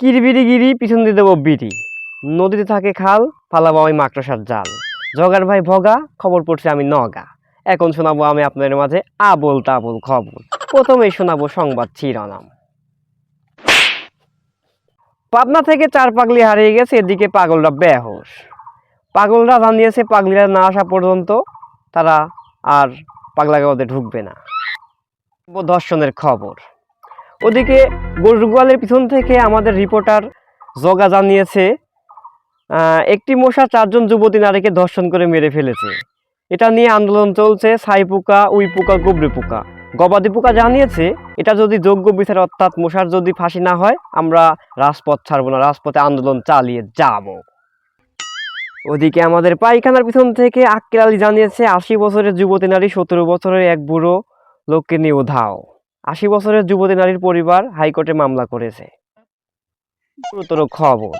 কিরবিরি গিরি পিছন দিয়ে দেবো বিড়ি। নদীতে থাকে খাল, ফালাবো আমি মাকড়সার জাল। জগার ভাই ভগা, খবর পড়ছে আমি নগা। এখন শোনাবো আমি আপনাদের মাঝে আবল তাবল খবর। প্রথমেই শোনাবো সংবাদ শিরোনাম। পাবনা থেকে চার পাগলি হারিয়ে গেছে, এদিকে পাগলরা বেহোশ। পাগলরা জানিয়েছে পাগলিরা না আসা পর্যন্ত তারা আর পাগলাগাঁওতে ঢুকবে না। দর্শনের খবর। ওদিকে গরুর গোয়ালের পিছন থেকে আমাদের রিপোর্টার জগা জানিয়েছে একটি মশা চারজন যুবতী নারীকে ধর্ষণ করে মেরে ফেলেছে। এটা নিয়ে আন্দোলন চলছে ছাই পোকা, উই পোকা, গুবরি পোকা। গবাদি পোকা জানিয়েছে, এটা যদি যোগ্য বিচার, অর্থাৎ মশার যদি ফাঁসি না হয়, আমরা রাজপথ ছাড়বো না, রাজপথে আন্দোলন চালিয়ে যাব। ওদিকে আমাদের পায়খানার পিছন থেকে আক্কেল আলী জানিয়েছে, আশি বছরের যুবতী নারী সতেরো বছরের এক বুড়ো লোককে নিয়ে উধাও। আশি বছরের যুবতী নারীর পরিবার হাইকোর্টে মামলা করেছে। গুরুতর খবর,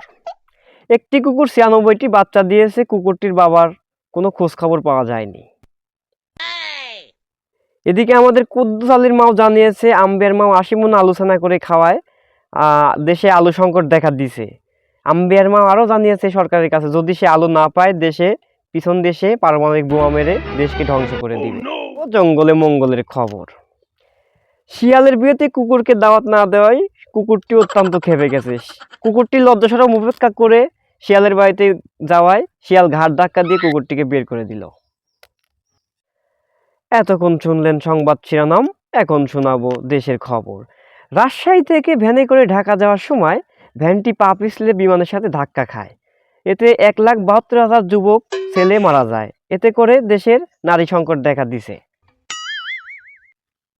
একটি কুকুর ছিয়ানব্বইটি বাচ্চা দিয়েছে, কুকুরটির বাবার কোনো খোঁজ খবর পাওয়া যায়নি। এদিকে আমাদের কুদ্দুস আলীর মাও জানিয়েছে, আম্বের মাও আশিমন আলোচনা করে খাওয়ায় দেশে আলু সংকট দেখা দিছে। আম্বের মা আরও জানিয়েছে সরকারের কাছে, যদি সে আলু না পায়, দেশে, পিছন দেশে পারমাণবিক বোমা মেরে দেশকে ধ্বংস করে দিবে। জঙ্গলে মঙ্গলের খবর। শিয়ালের বিয়েতে কুকুরকে দাওয়াত না দেওয়ায় কুকুরটি অত্যন্ত খেপে গেছে। কুকুরটি লজ্জাসরম উপেক্ষা করে শিয়ালের বাড়িতে যাওয়ায় শিয়াল ঘাট ধাক্কা দিয়ে কুকুরটিকে বের করে দিল। এতক্ষণ শুনলেন সংবাদ শিরোনাম, এখন শোনাবো দেশের খবর। রাজশাহী থেকে ভ্যানে করে ঢাকা যাওয়ার সময় ভ্যানটি পা পিছলে বিমানের সাথে ধাক্কা খায়। এতে এক লাখ বাহাত্তর হাজার যুবক, ছেলে মারা যায়। এতে করে দেশের নারী সংকট দেখা দিছে।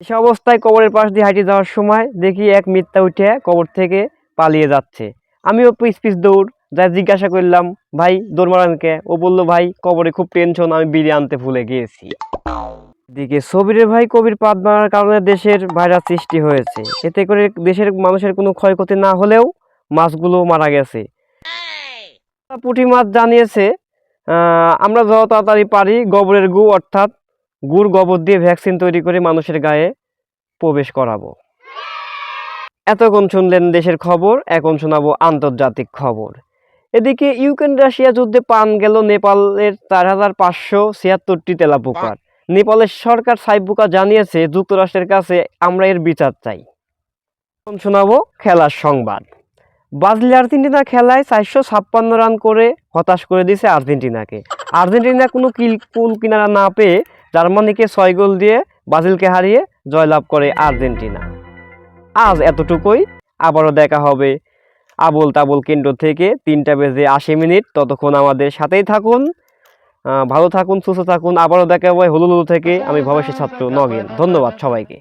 সে অবস্থায় কবরের পাশ দিয়ে হাঁটে যাওয়ার সময় দেখি এক মিথ্যা উঠে কবর থেকে পালিয়ে যাচ্ছে। আমিও পিস পিস দৌড়, যা জিজ্ঞাসা করলাম, ভাই, দৌড় মারান ও বলল, ভাই, কবরে খুব টেনশন আমি বিড়ি আনতে ভুলে গিয়েছি। দিকে সবিরের ভাই কবির পাত মারার কারণে দেশের ভাইরাস সৃষ্টি হয়েছে। এতে করে দেশের মানুষের কোনো ক্ষয়ক্ষতি না হলেও মাছগুলো মারা গেছে। পুঁটি মাছ জানিয়েছে আমরা যত তাড়াতাড়ি পারি, গোবরের গু, অর্থাৎ গুড় গোবর দিয়ে ভ্যাকসিন তৈরি করে মানুষের গায়ে প্রবেশ করাবো। এতক্ষণ শুনলেন দেশের খবর, এখন শোনাবো আন্তর্জাতিক খবর। এদিকে ইউক্রেন রাশিয়া যুদ্ধে পান গেল নেপালের চার হাজার পাঁচশো ছিয়াত্তরটি তেলাপোকার। নেপালের সরকার সাইবুকা জানিয়েছে, যুক্তরাষ্ট্রের কাছে আমরা এর বিচার চাই। এখন শোনাবো খেলার সংবাদ। ব্রাজিল আর্জেন্টিনা খেলায় চারশো ছাপ্পান্ন রান করে হতাশ করে দিয়েছে আর্জেন্টিনাকে। আর্জেন্টিনা কোনো কিল কুল কিনারা না পেয়ে জার্মানিকে ছয় গোল দিয়ে ব্রাজিলকে হারিয়ে জয়লাভ করে আর্জেন্টিনা। আজ এতটুকুই। আবারও দেখা হবে আবল তাবল কেন্দ্র থেকে তিনটা বেজে আশি মিনিট। ততক্ষণ আমাদের সাথেই থাকুন। ভালো থাকুন, সুস্থ থাকুন। আবারও দেখা হবে হলুলুলু থেকে। আমি ভবিষ্যৎ ছাত্র নগেন। ধন্যবাদ সবাইকে।